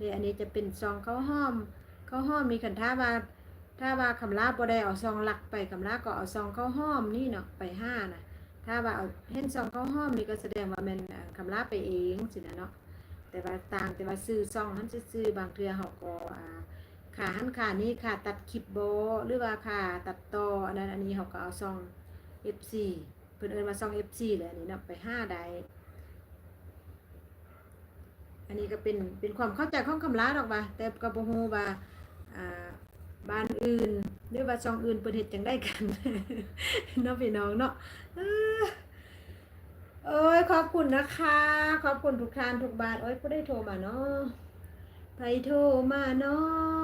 นี่อันนี้จะเป็นซองข้าวหอมข้าวหอมมีคันท่าว่าถ้าว่าคำลาบ่ได้เอาซองหลักไปคำลาก็เอาซองข้าวหอมนี่เนาะไปห้านะถ้าว่าเอาเห็นซองข้าวหอมนี่ก็แสดงว่ามันคำลาไปเองสินะเนาะแต่ว่าต่างแต่ว่าซื้อซองนั้นซื้อบางเทือเฮาก็อ่าค่าหันค่านี้ค่าตัดคลิปบ่หรือว่าค่าตัดต่ออันนั้นอันนี้เฮาก็เอาซอง F4 เพิ่นเอิ้นว่าซอง F4 แหละอันนี้เนาะไปห้าได้ นนี้ก็เป็นเป็นความเข้าใจของคำลาดอกว่าแต่ก็บ่ฮู้ว่าบ้านอื่นหรือว่าช่องอื่นเพิ่นเฮ็ดจังได้กันเนาะพี่น้องเนาะเอ้อเอ้ยขอบคุณนะคะ ขอบคุณทุกท่านทุกบาทโอ้ยผู้ได้โทรมาเนาะไผโทรมาเนา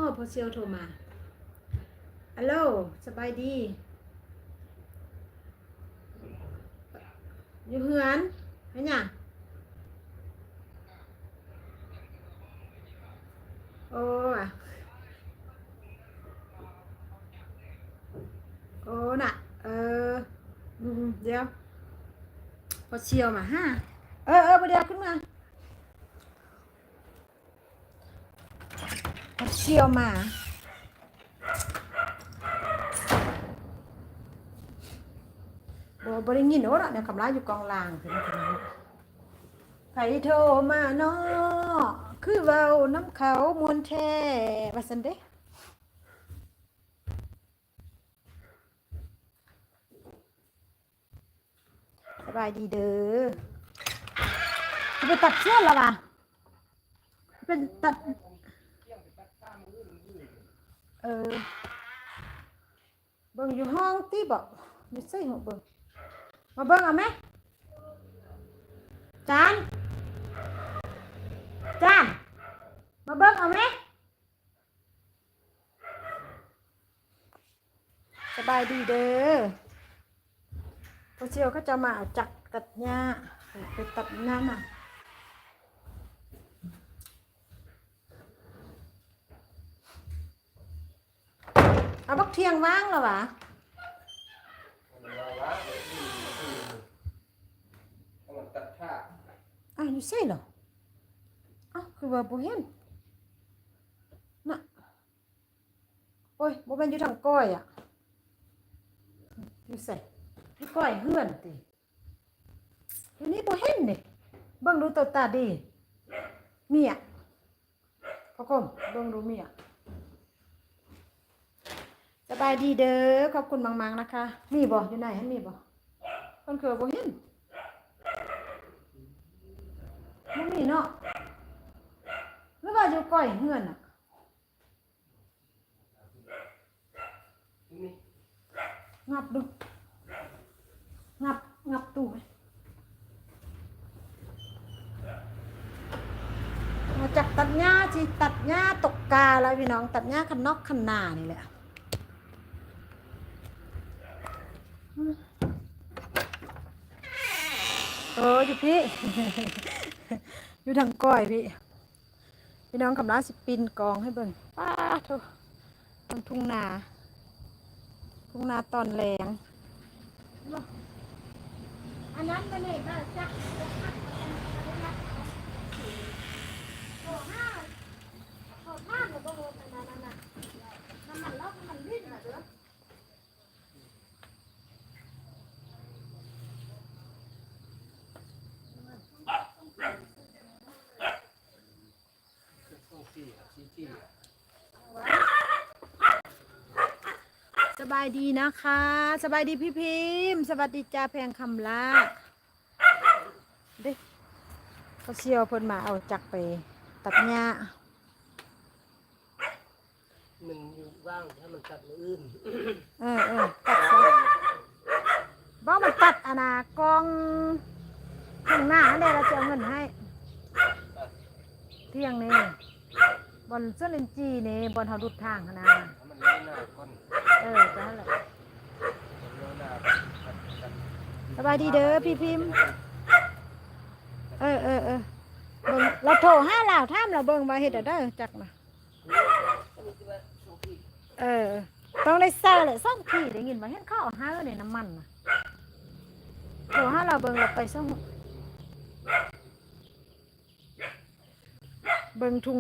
ะพอเซียวโทรมาฮัลโหลสบายดีอยู่เฮือนเฮ็ดหยัง โอ้ะโอ้น่ะ เอออืมๆเดี๋ยวพอเชียวมาฮะเออเออเดี๋ยวขึ้นมาพอเชียวมาบ่บ่ได้ยินโอ้ละเนี่ยคำลาอยู่กองลางถึงถึงนั้นใครโทรมาเนาะ คือเว้าน้ำเขามวนแท้ว่าซั่นเด้สบายดีเด้อไปตัดเสื้อแล้วว่ะเป็นตัด เออเบิ่งอยู่ห้องติบอกไม่ใช่หัวเบิ่งมาเบิ่งเอาไหมจาน จานมาเบิ่งเอาไหมสบายดีเด้อพอเชียวเขาจะมาเอาจักรตัดหญ้าไปตัดหญ้ามาเอาบักเทียงว่างแล้ววะต้องตัดผ้าอ้าวอยู่ใช่เหรออ้าว คือว่าบ่เห็นน่ะโอ้ยบ่แม่นอยู่ทางก้อยอะอยู่ใส่อยู่ก้อยเฮือนติอยู่นี่บ่เห็นนี่เบิ่งดูตัวตาดีเมียพ่อกรมเบิ่งดูเมียสบายดีเด้อขอบคุณมากๆนะคะ มีบ่อยู่ไหนฮะมีบ่เพิ่นคือบ่เห็นมันมีเนาะ ว่าอยู่ก้อยเฮือนอะงับดู งับ งับตู้ไหมมาจากตัดหญ้าสิตัดหญ้าตกกาแล้วพี่น้องตัดหญ้าคันนอกคันนานี่แหละโอ้ยอยู่พี่ อยู่ทางก้อยพี่ พี่น้องคำลาสิปินกองให้เบิ่งป้าโถทางทุ่งนา ทุ่งนาตอนแรงอันนั้นมันนี่ก็จักโอ้ห้าโอ้ห้าหรือบ่โหนั่นนั่นน่ะน้ำมันล็อกน้ำมันลิ้นน่ะเด้อ ต้องสี่ สี่สี่สบายดีนะคะ สบายดีพี่พิมพ์สวัสดีจ้าแพงคำลาเด้เขาเชียวเพิ่นมาเอาจักรไป ตัดหญ้ามันอยู่ว่างถ้ามันตัดมืออื่นเออเออตัดซะบอกมันตัดอนนากองข้างหน้าเนี่ยเราจะเอาเงินให้ เที่ยงนี่ บอลเสื้อลินจีนี่บอลเฮาดุดทางหั้นนะถ้ามันเลี้ยหน้าก้อนเออจะนั่นแหละเลี้ยหน้าตัดตัดสบายดีเด้อพี่พิมพ์ เออเออเออเบิ่งเราโทรห้าลาวท่ามเราเบิ่งมาเฮ็ดอะเด้อจักมาเออ ต้องได้เซอร์เลยซ่องที่ได้ยินมาเห็นเขาเอาห้าในน้ำมันน่ะโทรห้าเราเบิ่งเราไปซ่องเบิ่งทุง